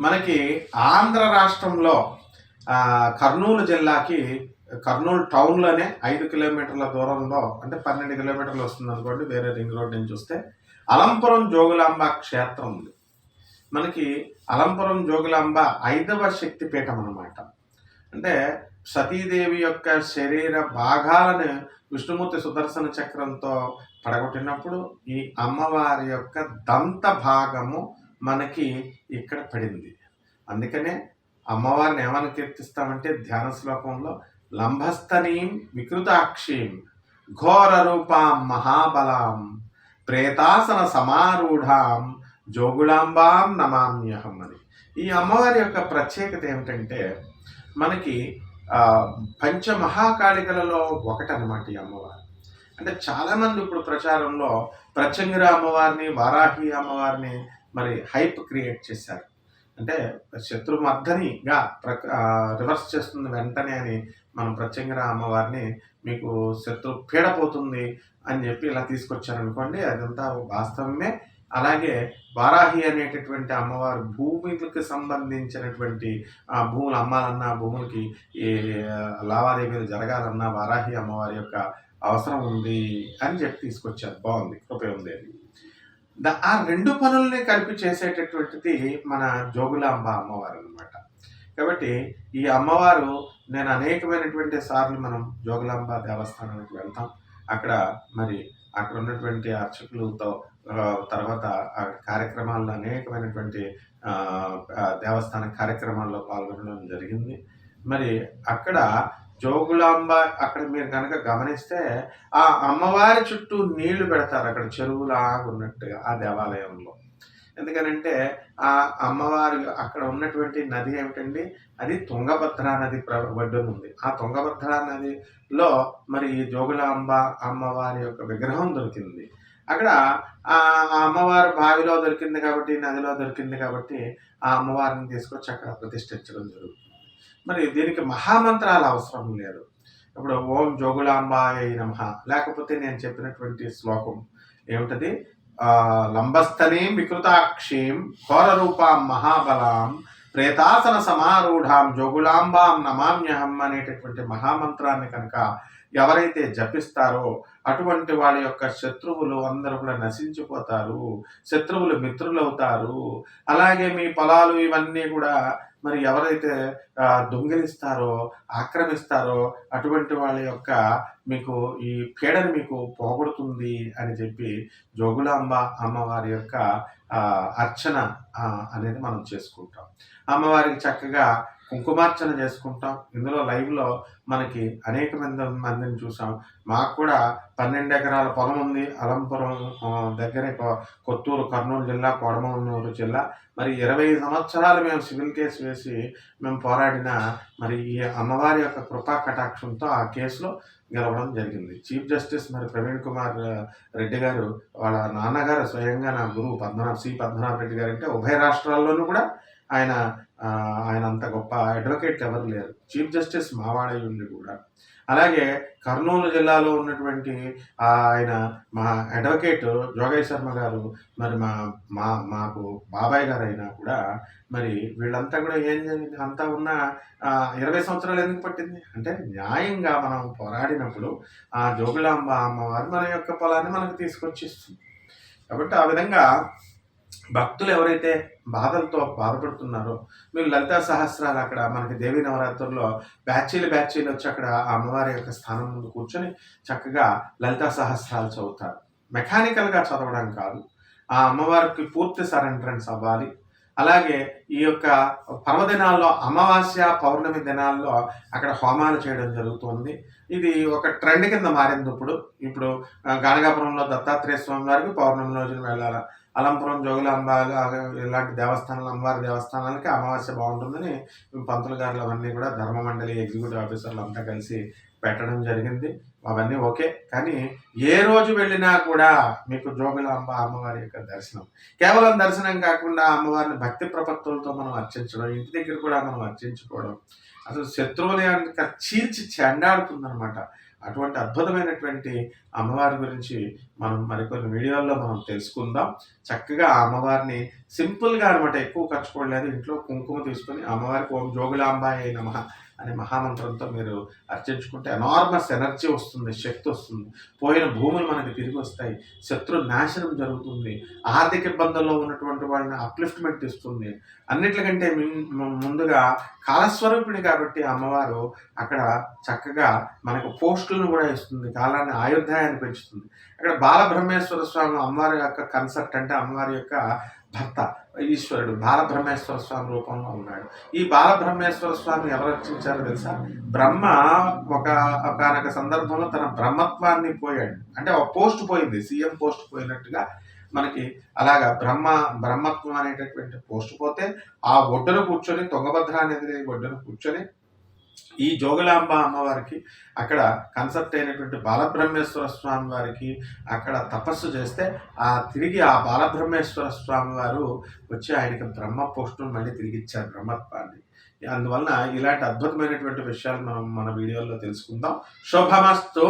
మనకి ఆంధ్ర రాష్ట్రంలో కర్నూలు జిల్లాకి కర్నూలు టౌన్లోనే ఐదు కిలోమీటర్ల దూరంలో అంటే పన్నెండు కిలోమీటర్లు వస్తుంది అనుకోండి వేరే రింగ్ రోడ్ నుంచి చూస్తే అలంపురం జోగులాంబ క్షేత్రం ఉంది. మనకి అలంపురం జోగులాంబ ఐదవ శక్తిపీఠం అన్నమాట. అంటే సతీదేవి యొక్క శరీర భాగాలను విష్ణుమూర్తి సుదర్శన చక్రంతో పడగొట్టినప్పుడు ఈ అమ్మవారి యొక్క దంత భాగము మనకి ఇక్కడ పడింది. అందుకనే అమ్మవారిని ఏమని కీర్తిస్తామంటే ధ్యాన శ్లోకంలో లంభస్థనీం వికృతాక్షీం ఘోర రూపాం మహాబలాం ప్రేతాసన సమారూఢాం జోగుళాంబాం నమామ్యహం అని. ఈ అమ్మవారి యొక్క ప్రత్యేకత ఏమిటంటే మనకి పంచమహాకాళికలలో ఒకటనమాట ఈ అమ్మవారు. అంటే చాలామంది ఇప్పుడు ప్రచారంలో ప్రచంగిర అమ్మవారిని వారాహి అమ్మవారిని మరి హైప్ క్రియేట్ చేశారు. అంటే శత్రుమర్ధనిగా ప్ర రివర్స్ చేస్తుంది వెంటనే అని మనం ప్రత్యంగిర అమ్మవారిని మీకు శత్రు పీడపోతుంది అని చెప్పి ఇలా తీసుకొచ్చారనుకోండి అదంతా వాస్తవమే. అలాగే వారాహి అనేటటువంటి అమ్మవారు భూమికి సంబంధించినటువంటి ఆ భూములు అమ్మాలన్నా భూములకి ఈ లావాదేవీలు జరగాలన్నా వారాహి అమ్మవారి యొక్క అవసరం ఉంది అని చెప్పి తీసుకొచ్చారు. బాగుంది. కృప ఉంది అది ఆ రెండు పనుల్ని కలిపి చేసేటటువంటిది మన జోగులాంబ అమ్మవారు అనమాట కాబట్టి ఈ అమ్మవారు నేను అనేకమైనటువంటి సార్లు మనం జోగులాంబ దేవస్థానానికి వెళ్తాం. అక్కడ మరి అక్కడ ఉన్నటువంటి అర్చకులతో తర్వాత కార్యక్రమాల్లో అనేకమైనటువంటి దేవస్థాన కార్యక్రమాల్లో పాల్గొనడం జరిగింది. మరి అక్కడ జోగులాంబ అక్కడ మీరు కనుక గమనిస్తే ఆ అమ్మవారి చుట్టూ నీళ్ళు పెడతారు అక్కడ చెరువులాగా ఉన్నట్టుగా ఆ దేవాలయంలో. ఎందుకనంటే ఆ అమ్మవారి అక్కడ ఉన్నటువంటి నది ఏమిటండి? అది తుంగభద్ర నది ప్ర ఒడ్డున ఉంది. ఆ తుంగభద్ర నదిలో మరి ఈ జోగులాంబ అమ్మవారి యొక్క విగ్రహం దొరికింది. అక్కడ ఆ ఆ అమ్మవారు బావిలో దొరికింది కాబట్టి నదిలో దొరికింది కాబట్టి ఆ అమ్మవారిని తీసుకొచ్చి అక్కడ ప్రతిష్ఠించడం జరుగుతుంది. మరి దీనికి మహామంత్రాలు అవసరం లేదు. ఇప్పుడు ఓం జోగులాంబాయ నమ. లేకపోతే నేను చెప్పినటువంటి శ్లోకం ఏమిటది? ఆ, లంబస్థనీం వికృతాక్షీం ఘోరరూపాం మహాబలాం ప్రేతాసన సమారూఢాం జోగులాంబాం నమామ్యహం అనేటటువంటి మహామంత్రాన్ని కనుక ఎవరైతే జపిస్తారో అటువంటి వాళ్ళ యొక్క శత్రువులు అందరూ కూడా నశించిపోతారు శత్రువులు మిత్రులవుతారు. అలాగే మీ పొలాలు ఇవన్నీ కూడా మరి ఎవరైతే దొంగిలిస్తారో ఆక్రమిస్తారో అటువంటి వాళ్ళ యొక్క మీకు ఈ పీడను మీకు పోగొడుతుంది అని చెప్పి జోగులాంబ అమ్మవారి యొక్క అర్చన అనేది మనం చేసుకుంటాం. అమ్మవారికి చక్కగా కుంకుమార్చన చేసుకుంటాం. ఇందులో లైవ్లో మనకి అనేక మంది మందిని చూసాం. మాకు కూడా పన్నెండు ఎకరాల పొలం ఉంది. అలంపురం దగ్గరే కొత్తూరు కర్నూలు జిల్లా కోడమూరు జిల్లా. మరి ఇరవై సంవత్సరాలు మేము సివిల్ కేసు వేసి మేము పోరాడిన మరి ఈ అమ్మవారి యొక్క కృపా కటాక్షంతో ఆ కేసులో గెలవడం జరిగింది. చీఫ్ జస్టిస్ మరి ప్రవీణ్ కుమార్ రెడ్డి గారు వాళ్ళ నాన్నగారు స్వయంగా నా గురువు పద్మనాభ సి. పద్మనాభ రెడ్డి గారు అంటే ఉభయ రాష్ట్రాల్లోనూ కూడా ఆయన ఆయన అంత గొప్ప అడ్వకేట్ ఎవరు లేరు. చీఫ్ జస్టిస్ మావాడై ఉండి కూడా. అలాగే కర్నూలు జిల్లాలో ఉన్నటువంటి ఆయన మా అడ్వకేట్ జోగయ్య శర్మ గారు మరి మా మా మాకు బాబాయ్ గారు అయినా కూడా మరి వీళ్ళంతా కూడా ఏం జరిగింది? అంతా ఉన్న ఇరవై సంవత్సరాలు ఎందుకు పట్టింది? అంటే న్యాయంగా మనం పోరాడినప్పుడు ఆ జోగులాంబ అమ్మవారు మన యొక్క పొలాన్ని మనకు తీసుకొచ్చిస్తుంది. కాబట్టి ఆ విధంగా భక్తులు ఎవరైతే బాధలతో బాధపడుతున్నారో మీరు లలితా సహస్రాలు అక్కడ మనకి దేవీ నవరాత్రుల్లో బ్యాచీలు బ్యాచీలు వచ్చి అక్కడ ఆ అమ్మవారి యొక్క స్థానం ముందు కూర్చొని చక్కగా లలితా సహస్రాలు చదువుతారు. మెకానికల్గా చదవడం కాదు. ఆ అమ్మవారికి పూర్తి సరెండరెన్స్ అవ్వాలి. అలాగే ఈ యొక్క పర్వదినాల్లో అమావాస్య పౌర్ణమి దినాల్లో అక్కడ హోమాలు చేయడం జరుగుతుంది. ఇది ఒక ట్రెండ్ కింద మారింది ఇప్పుడు. ఇప్పుడు గాణగాపురంలో గానగాపురంలో దత్తాత్రేయ స్వామి వారికి పౌర్ణమి రోజున వెళ్ళాలి? అలంపురం జోగులాంబ ఇలాంటి దేవస్థానాలు అమ్మవారి దేవస్థానాలకి అమావాస్య బాగుంటుందని పంతులు గారులు అవన్నీ కూడా ధర్మ మండలి ఎగ్జిక్యూటివ్ ఆఫీసర్లు అంతా కలిసి పెట్టడం జరిగింది. అవన్నీ ఓకే. కానీ ఏ రోజు వెళ్ళినా కూడా మీకు జోగులాంబ అమ్మవారి యొక్క దర్శనం కేవలం దర్శనం కాకుండా అమ్మవారిని భక్తి ప్రపత్తులతో మనం అర్చించడం ఇంటి దగ్గర కూడా మనం అర్చించుకోవడం అసలు శత్రువుల యొక్క చీల్చి చెండాడుతుందనమాట అటువంటి అద్భుతమైనటువంటి అమ్మవారి గురించి మనం మరికొన్ని వీడియోల్లో మనం తెలుసుకుందాం. చక్కగా ఆ అమ్మవారిని సింపుల్గా అనమాట ఎక్కువ ఖర్చు పడలేదు. ఇంట్లో కుంకుమ తీసుకొని అమ్మవారికి ఓం జోగులాంబాయ నమ అనే మహామంత్రంతో మీరు అర్చించుకుంటే ఎనార్మస్ ఎనర్జీ వస్తుంది శక్తి వస్తుంది. పోయిన భూములు మనకి తిరిగి వస్తాయి శత్రు నాశనం జరుగుతుంది ఆర్థిక ఇబ్బందుల్లో ఉన్నటువంటి వాళ్ళని అప్లిఫ్ట్మెంట్ ఇస్తుంది. అన్నిటికంటే ముందుగా కాలస్వరూపిణి కాబట్టి అమ్మవారు అక్కడ చక్కగా మనకు పోస్టులను కూడా ఇస్తుంది కాలాన్ని ఆయుర్దాయాన్ని పెంచుతుంది. అక్కడ బాలబ్రహ్మేశ్వర స్వామి అమ్మవారి యొక్క కన్సర్ట్ అంటే అమ్మవారి యొక్క భర్త ఈశ్వరుడు బాలబ్రహ్మేశ్వర స్వామి రూపంలో ఉన్నాడు. ఈ బాలబ్రహ్మేశ్వర స్వామి ఎవరు రక్షించారో తెలుసా? బ్రహ్మ ఒక ఒకనొక సందర్భంలో తన బ్రహ్మత్వాన్ని పోయాడు. అంటే ఒక పోస్ట్ పోయింది సీఎం పోస్ట్ పోయినట్టుగా మనకి అలాగా బ్రహ్మ బ్రహ్మత్వం అనేటటువంటి పోస్ట్ పోతే ఆ ఒడ్డును కూర్చొని తుంగభద్ర అనేది ఒడ్డును కూర్చొని ఈ జోగులాంబ అమ్మవారికి అక్కడ కన్సెప్ట్ అయినటువంటి బాలబ్రహ్మేశ్వర స్వామి వారికి అక్కడ తపస్సు చేస్తే ఆ తిరిగి ఆ బాలబ్రహ్మేశ్వర స్వామి వారు వచ్చి ఆయనకి బ్రహ్మ పోస్టును మళ్ళీ తిరిగి ఇచ్చారు బ్రహ్మత్వాన్ని. అందువలన ఇలాంటి అద్భుతమైనటువంటి విషయాలు మనం మన వీడియోలో తెలుసుకుందాం. శుభమస్తు.